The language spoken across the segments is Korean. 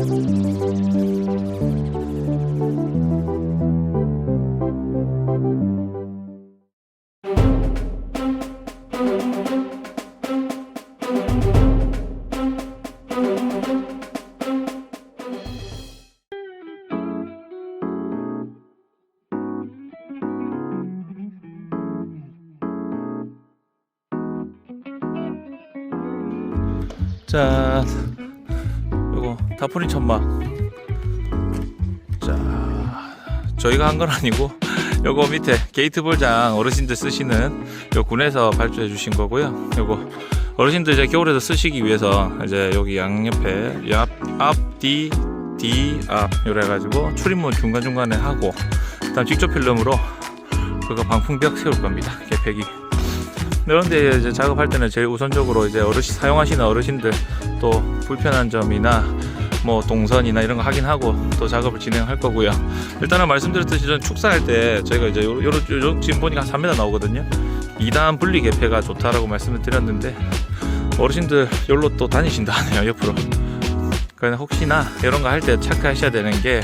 자, 요거 다프린 천막. 자, 저희가 한 건 아니고 요거 밑에 게이트 볼장 어르신들 쓰시는 요 군에서 발주해 주신 거고요. 요거 어르신들 이제 겨울에도 쓰시기 위해서 이제 여기 양옆에 앞, 앞 뒤 뒤, 앞 요래 가지고 출입문 중간 중간에 하고 그다음 직접 필름으로 그거 방풍벽 세울 겁니다. 개폐기. 그런데 이제 작업할 때는 제일 우선적으로 이제 어르신 사용하시는 어르신들 또 불편한 점이나 뭐 동선이나 이런 거 확인하고 또 작업을 진행할 거고요. 일단은 말씀드렸듯이 저는 축사할 때 저희가 이제 요런 요런 지금 보니까 한 3m 나오거든요. 2단 분리 개폐가 좋다라고 말씀을 드렸는데 어르신들 여기로 또 다니신다 하네요 옆으로. 그러니까 혹시나 이런 거 할 때 체크하셔야 되는 게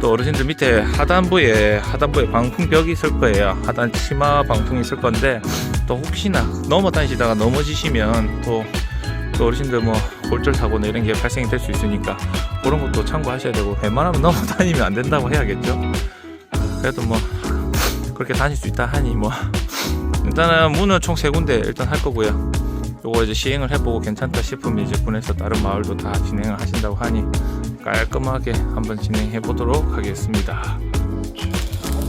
또 어르신들 밑에 하단부에 하단부에 방풍벽이 있을 거예요. 하단 치마 방풍이 있을 건데 또 혹시나 넘어 다니시다가 넘어지시면 또, 또 어르신들 뭐 골절 사고나 이런 게 발생이 될 수 있으니까 그런 것도 참고하셔야 되고 웬만하면 넘어 다니면 안 된다고 해야겠죠. 그래도 뭐 그렇게 다닐 수 있다 하니 뭐 일단은 문은 총 세 군데 일단 할 거고요. 요거 이제 시행을 해보고 괜찮다 싶으면 이제 군에서 다른 마을도 다 진행을 하신다고 하니 깔끔하게 한번 진행해 보도록 하겠습니다.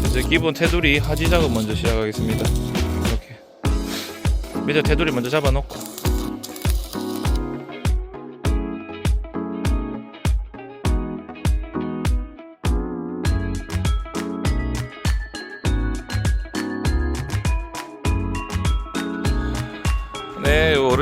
이제 기본 테두리 하지 작업 먼저 시작하겠습니다. 이렇게 밑에 테두리 먼저 잡아놓고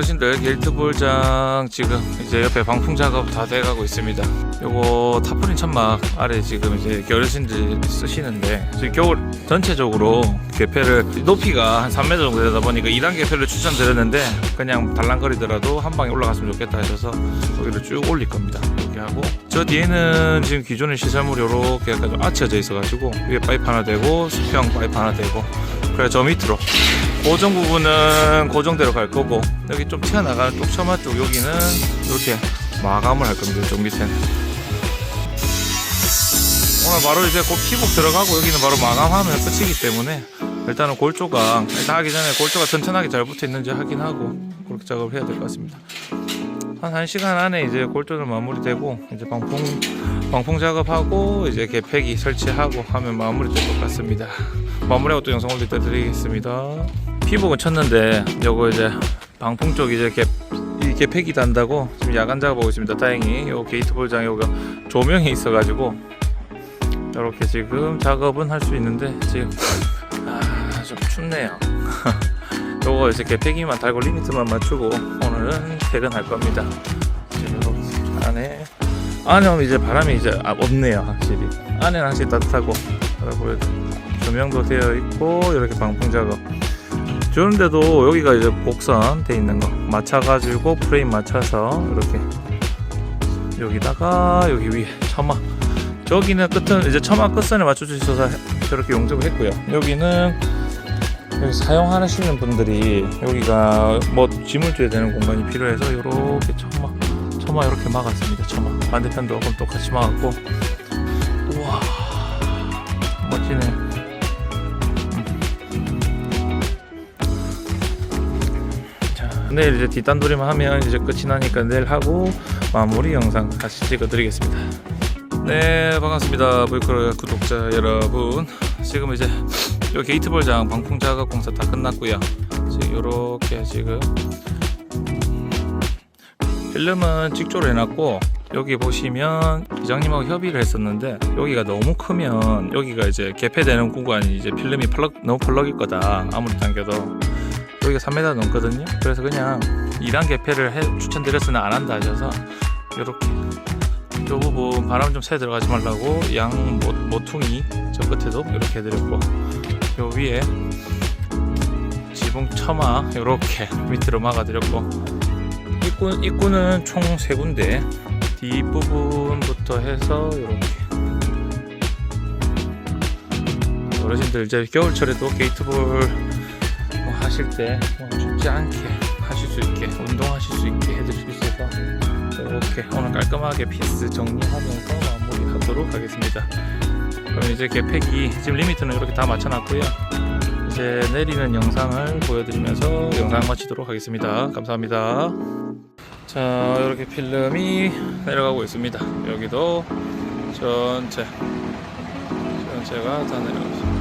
어르신들 게이트 볼장 지금 이제 옆에 방풍 작업 다 돼가고 있습니다. 요거 타프린 천막 아래 지금 이제 어르신들 쓰시는데 겨울 전체적으로 개폐를 높이가 한 3m 정도 되다 보니까 2단 개폐를 추천드렸는데 그냥 달랑거리더라도 한 방에 올라갔으면 좋겠다 하셔서 여기를 쭉 올릴 겁니다. 이렇게 하고 저 뒤에는 지금 기존의 시설물이 이렇게 약간 좀 아치어져 있어가지고 위에 파이프 하나 되고 수평 파이프 하나 되고 그래 저 밑으로 고정 부분은 고정대로 갈 거고 여기 좀 튀어나가는 쪽 처마 쪽 여기는 이렇게 마감을 할 겁니다 이쪽 밑에는 오늘 바로 이제 곧 피복 들어가고 여기는 바로 마감하면 끝이기 때문에 일단은 골조각 일단 하기 전에 골조가 튼튼하게 잘 붙어 있는지 확인하고 그렇게 작업을 해야 될 것 같습니다. 한 1시간 안에 이제 골조는 마무리되고 이제 방풍 방풍 작업하고 이제 개폐기 설치하고 하면 마무리될 것 같습니다 마무리하고 또 영상 올릴 때 드리겠습니다 피복은 쳤는데 요거 이제 방풍 쪽 이제 개 이게 폐기 단다고 지금 야간 작업하고 있습니다. 다행히 요 게이트 볼장 요가 조명이 있어가지고 이렇게 지금 작업은 할 수 있는데 지금 아, 좀 춥네요. 요거 이제 개폐기만 달고 리미트만 맞추고 오늘은 퇴근할 겁니다. 안에 안에 이제 바람이 이제 아, 없네요 확실히 안에는 확실히 따뜻하고 그리고 조명도 되어 있고 이렇게 방풍 작업 그런데도 여기가 이제 곡선 돼 있는 거. 맞춰가지고 프레임 맞춰서 이렇게 여기다가 여기 위에 처마. 저기는 끝은 이제 처마 끝선에 맞춰 주셔서 저렇게 용접을 했고요. 여기는 여기 사용하시는 분들이 여기가 뭐 짐을 줘야 되는 공간이 필요해서 이렇게 처마 처마 이렇게 막았습니다. 처마. 반대편도 그럼 똑같이 막았고 내일 이제 뒷단돌이만 하면 이제 끝이 나니까 내일 하고 마무리 영상 다시 찍어드리겠습니다. 네, 반갑습니다. 브이크로 구독자 여러분. 지금 이제 요 게이트볼장 방풍 작업 공사 다 끝났고요. 지금 요렇게 지금 필름은 직조로 해놨고 여기 보시면 이장님하고 협의를 했었는데 여기가 너무 크면 여기가 이제 개폐되는 구간이 이제 필름이 펄럭, 너무 펄럭일 거다 아무리 당겨도 여기가 3m 넘거든요. 그래서 그냥 2단 개폐를 해, 추천드렸으나 안 한다 하셔서 이렇게. 이 부분 바람 좀 새 들어가지 말라고 양 모, 모퉁이 저 끝에도 이렇게 해드렸고 요 위에 지붕 처마 이렇게 밑으로 막아드렸고. 입구, 입구는 총세 군데. 뒷부분부터 부터 해서 이렇게. 어르신들 이제 겨울철에도 게이트볼 뭐 하실 때뭐 춥지 않게 하실 수 있게 운동하실 수 있게 해드릴 수 있어서 이렇게 오늘 깔끔하게 피스 정리하면서 마무리하도록 하겠습니다. 그럼 이제 개팩이 지금 리미트는 이렇게 다 맞춰놨고요. 이제 내리는 영상을 보여드리면서 영상 마치도록 하겠습니다. 감사합니다. 자 이렇게 필름이 내려가고 있습니다. 여기도 전체 전체가 다 내려가고 있습니다.